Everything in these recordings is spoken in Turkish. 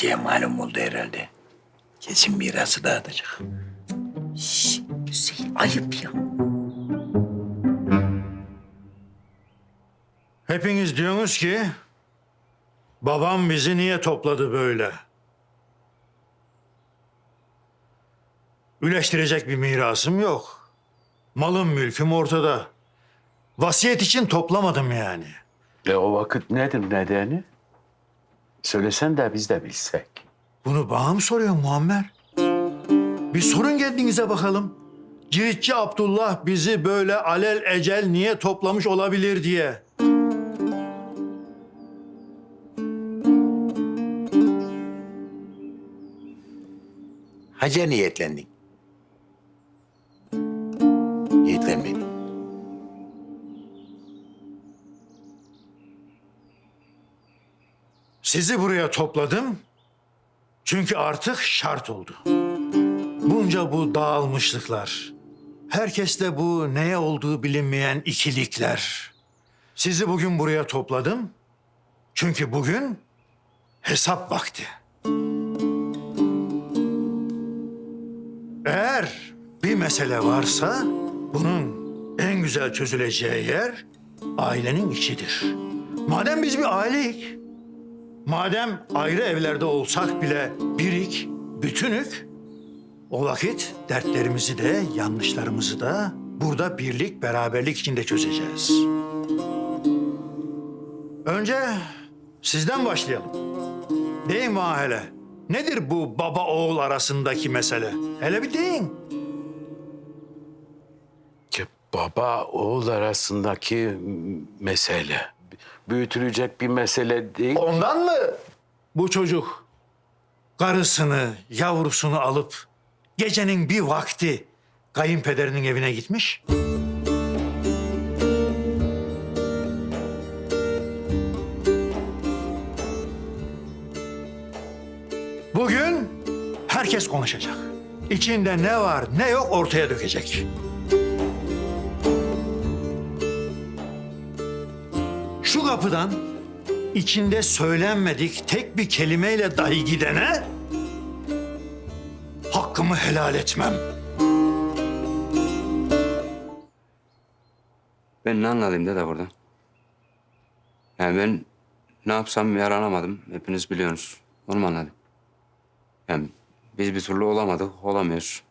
Geleceğe malum oldu herhalde. Kesin mirası dağıtacak. Şş, Hüseyin ayıp ya. Hepiniz diyorsunuz ki babam bizi niye topladı böyle? Üleştirecek bir mirasım yok. Malım mülküm ortada. Vasiyet için toplamadım yani. E o vakit nedir nedeni? Söylesen de biz de bilsek. Bunu bana mı soruyor Muammer? Bir sorun kendinize bakalım. Ciritçi Abdullah bizi böyle alel ecel niye toplamış olabilir diye. Hacca niyetlendin. Sizi buraya topladım. Çünkü artık şart oldu. Bunca bu dağılmışlıklar. Herkeste bu neye olduğu bilinmeyen ikilikler. Sizi bugün buraya topladım. Çünkü bugün hesap vakti. Eğer bir mesele varsa bunun en güzel çözüleceği yer ailenin içidir. Madem biz bir aileyik, Madem ayrı evlerde olsak bile birik, bütünük, o vakit dertlerimizi de yanlışlarımızı da burada birlik, beraberlik içinde çözeceğiz. Önce sizden başlayalım. Deyin bana. Nedir bu baba oğul arasındaki mesele? Hele bir deyin. Baba oğul arasındaki mesele. Büyütülecek bir mesele değil. Ondan mı bu çocuk karısını, yavrusunu alıp gecenin bir vakti kayınpederinin evine gitmiş? Bugün herkes konuşacak. İçinde ne var ne yok ortaya dökecek. Şu kapıdan içinde söylenmedik tek bir kelimeyle dahi gidene hakkımı helal etmem. Ben ne anladım dede buradan? Yani ben ne yapsam yaranamadım. Hepiniz biliyorsunuz. Onu mu anladım? Yani biz bir türlü olamadık, olamıyoruz.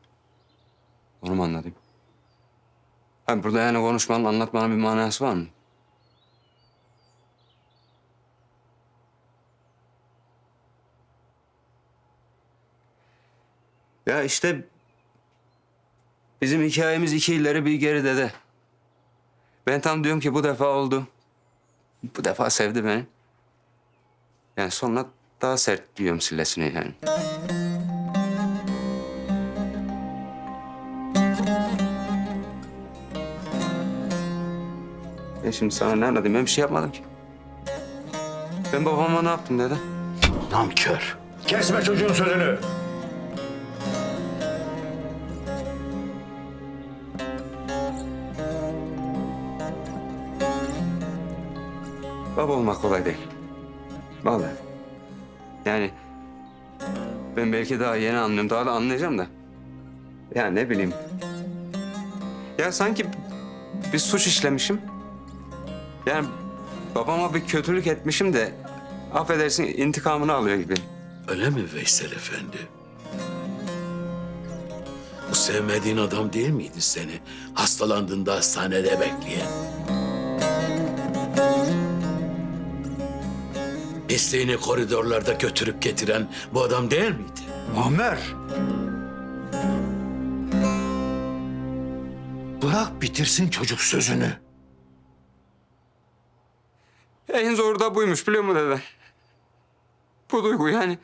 Onu mu anladım? Ha burada yani konuşmanın, anlatmanın bir manası var mı? Ya işte bizim hikayemiz iki ileri bir geri dede. Ben tam diyorum ki bu defa oldu. Bu defa sevdi beni. Yani sonra daha sert diyorum sillesine yani. Ben şimdi sana ne anlatayım? Ben bir şey yapmadım ki. Ben babama ne yaptım dede? Nankör. Kesme çocuğun sözünü. Baba olmak kolay değil. Vallahi. Yani ben belki daha yeni anlıyorum. Daha da anlayacağım da. Ya ne bileyim. Ya sanki bir suç işlemişim. Yani babama bir kötülük etmişim de affedersin intikamını alıyor gibi. Öyle mi Veysel Efendi? Bu sevmediğin adam değil miydi seni? Hastalandığında hastanede bekleyen. İsteğini koridorlarda götürüp getiren bu adam değil miydi? Muammer. Bırak bitirsin çocuk sözünü. En zor da buymuş biliyor musun dede? Bu duygu yani.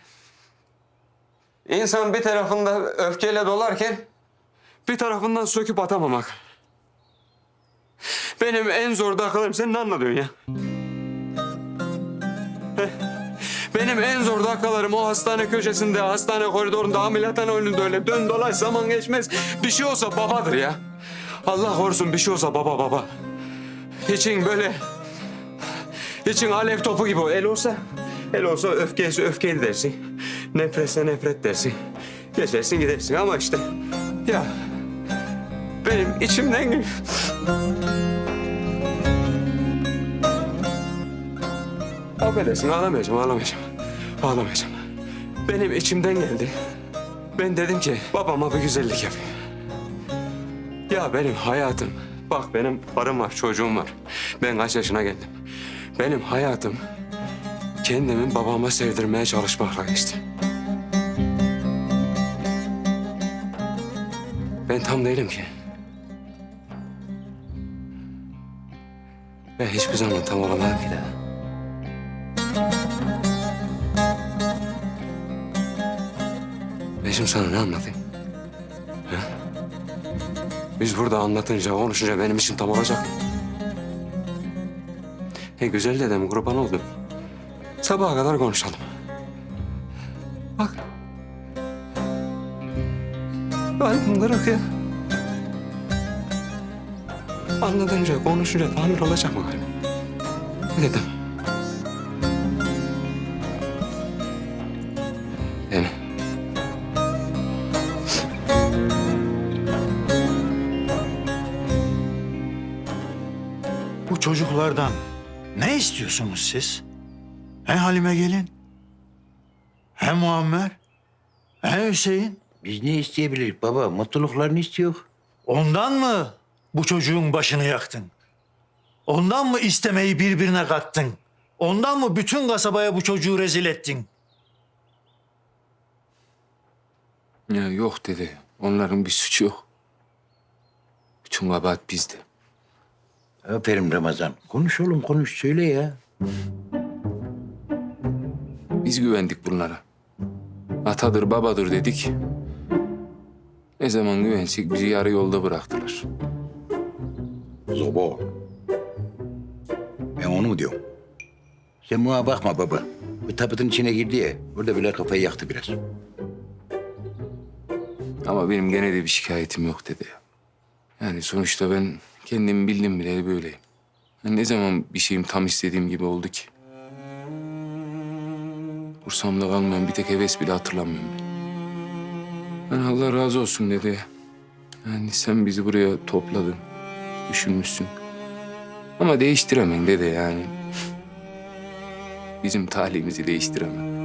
İnsan bir tarafında öfkeyle dolarken bir tarafından söküp atamamak. Benim en zor dakikalarım sen ne anlatıyorsun ya? Benim en zor dakikalarım o hastane köşesinde, hastane koridorunda, ameliyathane önünde öyle dön dolaş zaman geçmez. Bir şey olsa babadır ya. Allah korusun bir şey olsa baba baba. İçin böyle İçin alev topu gibi. El olsa, Hele olsa öfkeyse öfkeydi dersin. Nefretse nefret dersin. Geçersin gidersin ama işte ya benim içimden Affedersin ağlamayacağım ağlamayacağım. Ağlamayacağım. Benim içimden geldi. Ben dedim ki babama bir güzellik yapayım. Ya benim hayatım, bak benim karım var, çocuğum var. Ben kaç yaşına geldim. Benim hayatım kendimin babama sevdirmeye çalışmakla geçti. Ben tam değilim ki. Ben hiçbir zaman tam olamadım ki daha. Şimdi sana ne anlatayım? Ha? Biz burada anlatınca, konuşunca benim için tam olacak mı? Hey güzel dedem kurban oldum. Sabaha kadar konuşalım. Bak. Kalbim kırık ya. Anlatınca, konuşunca tamir olacak mı kalbim? Dedem. Bu çocuklardan ne istiyorsunuz siz? He Halime gelin? He Muammer? He Hüseyin? Biz ne isteyebiliriz baba? Mutluluklarını istiyor. Ondan mı bu çocuğun başını yaktın? Ondan mı istemeyi birbirine kattın? Ondan mı bütün kasabaya bu çocuğu rezil ettin? Ya yok dedi. Onların bir suçu yok. Bütün kabahat bizde. Aferin Ramazan. Konuş oğlum konuş söyle ya. Biz güvendik bunlara. Atadır babadır dedik. Ne zaman güvensek bizi yarı yolda bıraktılar. Zobo. Ben onu mu diyorum? Sen buna bakma baba. Bu tabutun içine girdi ya. Orada bile kafayı yaktı biraz. Ama benim gene de bir şikayetim yok dedi. Yani sonuçta ben kendimi bildim bile böyleyim. Ne zaman bir şeyim tam istediğim gibi oldu ki? Kursamda kalmayan bir tek heves bile hatırlamıyorum ben. Ben Allah razı olsun dedi. Yani sen bizi buraya topladın, düşünmüşsün. Ama değiştiremem dedi yani. Bizim talihimizi değiştiremem.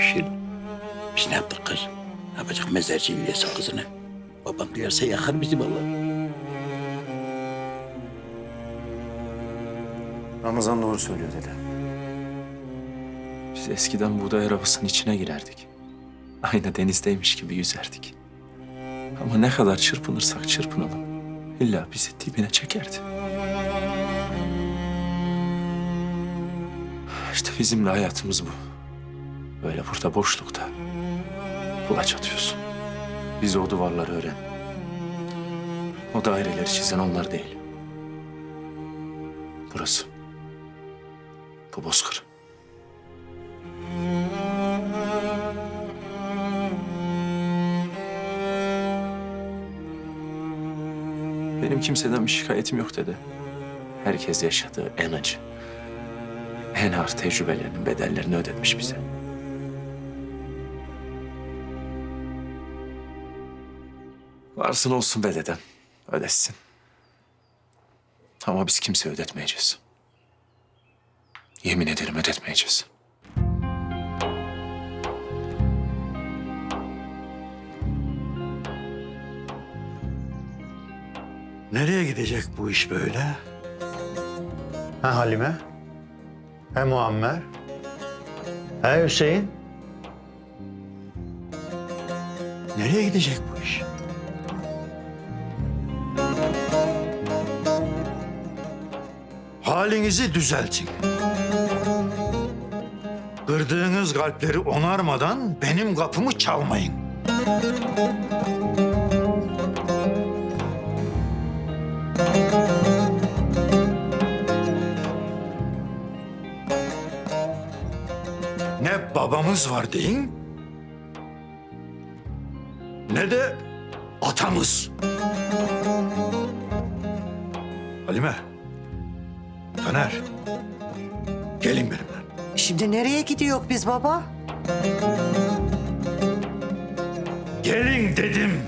Şişir. Biz ne yaptık kız? Yapacak mezarcı İlyas'ın kızını? Babam duyarsa yakar bizi vallahi. Ramazan doğru söylüyor dede. Biz eskiden buğday arabasının içine girerdik. Aynı denizdeymiş gibi yüzerdik. Ama ne kadar çırpınırsak çırpınalım. illa bizi dibine çekerdi. İşte bizim de hayatımız bu. Böyle burada boşlukta. Kulaç atıyorsun. Biz o duvarları öğren. O daireleri çizen onlar değil. Burası. Bu bozkır. Benim kimseden bir şikayetim yok dedi. Herkes yaşadığı en acı, en ağır tecrübelerinin bedellerini ödetmiş bize. Varsın olsun be dedem. Ödesin. Ama biz kimseye ödetmeyeceğiz. Yemin ederim ödetmeyeceğiz. Nereye gidecek bu iş böyle? Ha Halime? He Muammer? He Hüseyin? Nereye gidecek bu iş? Halinizi düzeltin. Kırdığınız kalpleri onarmadan benim kapımı çalmayın. Ne babamız var deyin, ne de atamız. Halime. Taner. Gelin benimle. Şimdi nereye gidiyor biz baba? Gelin dedim.